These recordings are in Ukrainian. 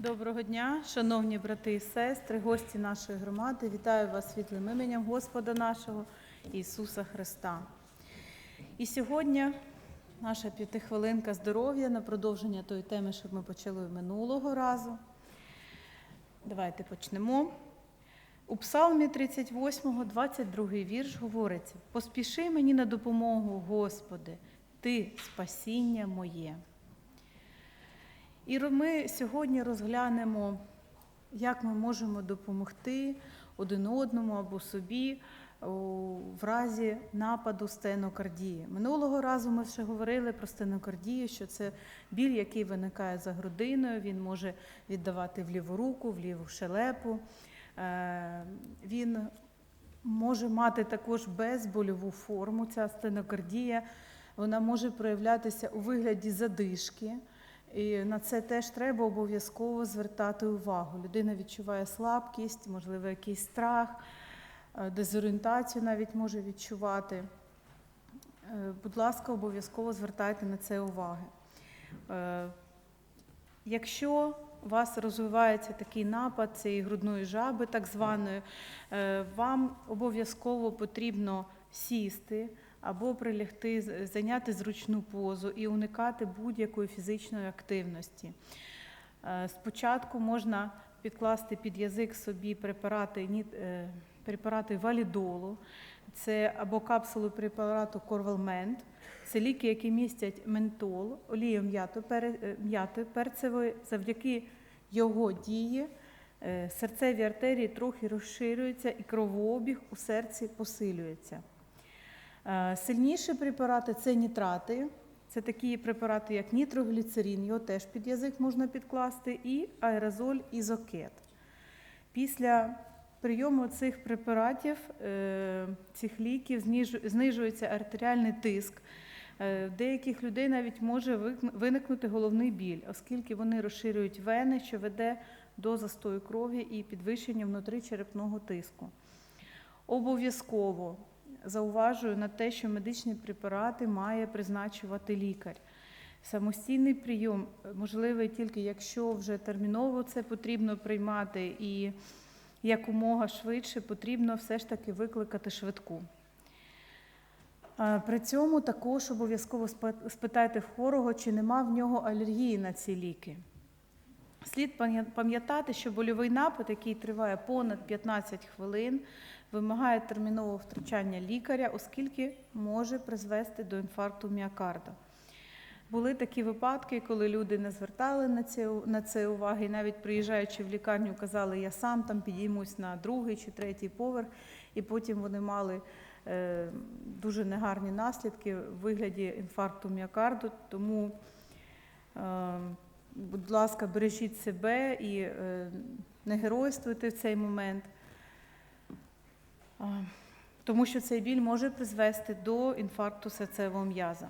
Доброго дня, шановні брати і сестри, гості нашої громади. Вітаю вас світлим іменем Господа нашого Ісуса Христа. І сьогодні наша п'ятихвилинка здоров'я на продовження тої теми, що ми почали минулого разу. Давайте почнемо. У Псалмі 38, 22 вірш говориться: Поспіши мені на допомогу, Господи, Ти спасіння моє. І ми сьогодні розглянемо, як ми можемо допомогти один одному або собі в разі нападу стенокардії. Минулого разу ми ще говорили про стенокардію, що це біль, який виникає за грудиною, він може віддавати в ліву руку, в ліву шелепу. Е, Він може мати також безбольову форму. Ця стенокардія вона може проявлятися у вигляді задишки. І на це теж треба обов'язково звертати увагу. Людина відчуває слабкість, можливо, якийсь страх, е, дезорієнтацію навіть може відчувати. Е, Будь ласка, обов'язково звертайте на це уваги. Е, Якщо у вас розвивається такий напад цієї грудної жаби, так званої, вам обов'язково потрібно сісти або прилягти, зайняти зручну позу і уникати будь-якої фізичної активності. Е, Спочатку можна підкласти під язик собі препарати, е, препарати валідолу, це або капсулу препарату Корвалмент, це ліки, які містять ментол, олію е, м'яти перцевої, завдяки його дії серцеві артерії трохи розширюються і кровообіг у серці посилюється. Е, Сильніші препарати це нітрати. Це такі препарати, як нітрогліцерин, його теж під язик можна підкласти, і аерозоль ізокет. Після прийому цих препаратів, е, цих ліків, знижується артеріальний тиск. Е, деяких людей навіть може виникнути головний біль, оскільки вони розширюють вени, що веде до застою крові і підвищення внутричерепного тиску. Обов'язково зауважую на те, що медичні препарати має призначувати лікар. Самостійний прийом можливий тільки якщо вже терміново це потрібно приймати, і якомога швидше потрібно все ж таки викликати швидку. При цьому також обов'язково спитайте хворого, чи нема в нього алергії на ці ліки. Слід пам'ятати, що больовий напад, який триває понад 15 хвилин, вимагає термінового втручання лікаря, оскільки може призвести до інфаркту міокарда. Були такі випадки, коли люди не звертали на це, на це уваги, і навіть приїжджаючи в лікарню, казали, я сам там підіймусь на другий чи третій поверх, і потім вони мали е, дуже негарні наслідки в вигляді інфаркту міокарду. Тому, е, будь ласка, бережіть себе і е, не геройствуйте в цей момент. Тому що цей біль може призвести до інфаркту серцевого м'яза.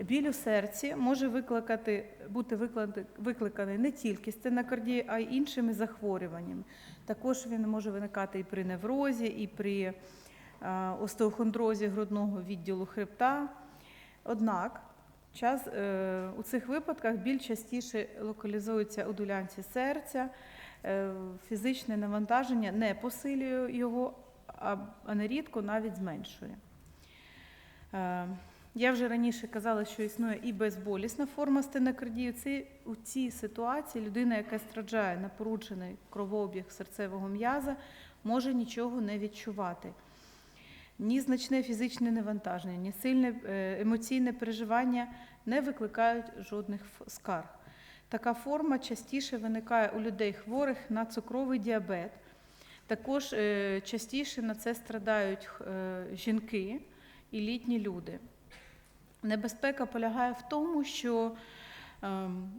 Біль у серці може викликати, бути викликаний не тільки стенокардією, а й іншими захворюваннями. Також він може виникати і при неврозі, і при е, остеохондрозі грудного відділу хребта. Однак час, е, у цих випадках біль частіше локалізується у дулянці серця, е, фізичне навантаження не посилює його, а, нерідко навіть зменшує. Е, Я вже раніше казала, що існує і безболісна форма стенокардії. Це у цій ситуації людина, яка страждає на порушений кровообіг серцевого м'яза, може нічого не відчувати. Ні значне фізичне навантаження, ні сильне е, емоційне переживання не викликають жодних скарг. Така форма частіше виникає у людей хворих на цукровий діабет. Також е, частіше на це страдають е, жінки і літні люди. Небезпека полягає в тому, що ем,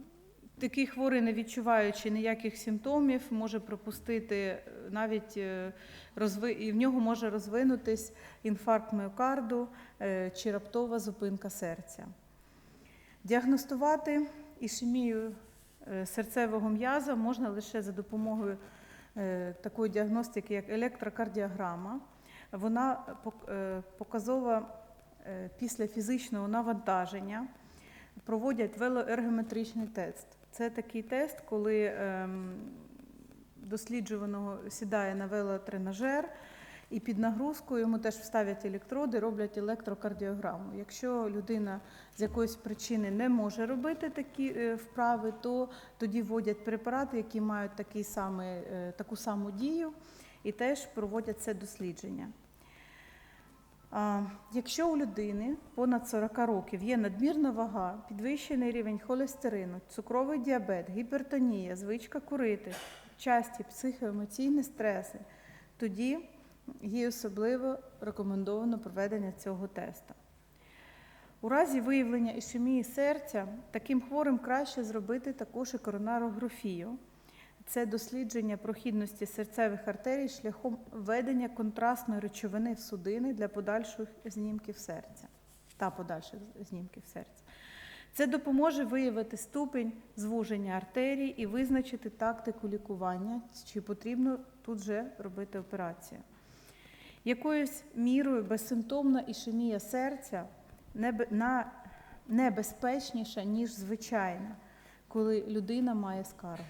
такий хворий, не відчуваючи ніяких симптомів, може пропустити навіть е, розви... і в нього може розвинутись інфаркт міокарду е, чи раптова зупинка серця. Діагностувати ішемію е, серцевого м'яза можна лише за допомогою такої діагностики, як електрокардіограма. Вона показова після фізичного навантаження проводять велоергометричний тест. Це такий тест, коли ем, досліджуваного сідає на велотренажер, і під нагрузкою йому теж вставлять електроди, роблять електрокардіограму. Якщо людина з якоїсь причини не може робити такі е, вправи, то тоді вводять препарати, які мають такий самий, е, таку саму дію, і теж проводять це дослідження. Якщо у людини понад 40 років є надмірна вага, підвищений рівень холестерину, цукровий діабет, гіпертонія, звичка курити, часті психоемоційні стреси, тоді їй особливо рекомендовано проведення цього тесту. У разі виявлення ішемії серця таким хворим краще зробити також і коронарографію. Це дослідження прохідності серцевих артерій шляхом введення контрастної речовини в судини для подальших знімків серця та подальших знімків серця. Це допоможе виявити ступень звуження артерій і визначити тактику лікування, чи потрібно тут же робити операцію. Якоюсь мірою безсимптомна ішемія серця небезпечніша, ніж звичайна, коли людина має скаргу.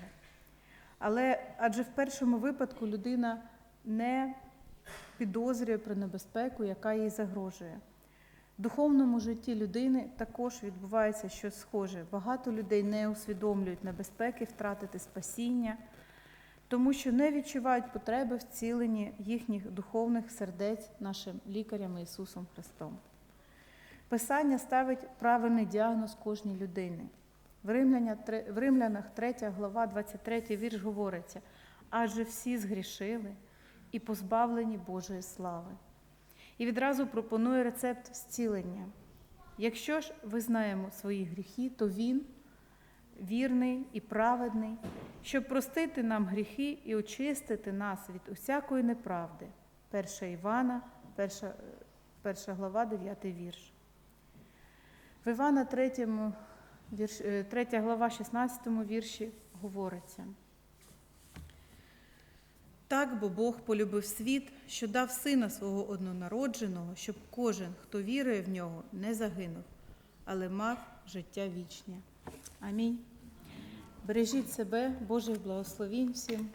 Але адже в першому випадку людина не підозрює про небезпеку, яка їй загрожує. В духовному житті людини також відбувається щось схоже. Багато людей не усвідомлюють небезпеки втратити спасіння, тому що не відчувають потреби в їхніх духовних сердець нашим лікарям Ісусом Христом. Писання ставить правильний діагноз кожній тре- в Римлянах 3 глава, 23 вірш говориться, адже всі згрішили і позбавлені Божої слави. І відразу пропонує рецепт зцілення. Якщо ж визнаємо свої гріхи, то Він вірний і праведний, щоб простити нам гріхи і очистити нас від усякої неправди. 1 Івана, 1, 1 глава, 9 вірш. В Івана 3, 3 глава, 16 вірші говориться. Так, бо Бог полюбив світ, що дав сина свого однонародженого, щоб кожен, хто вірує в нього, не загинув, але мав життя вічне. Амінь. Бережіть себе, Божих благословінь всім.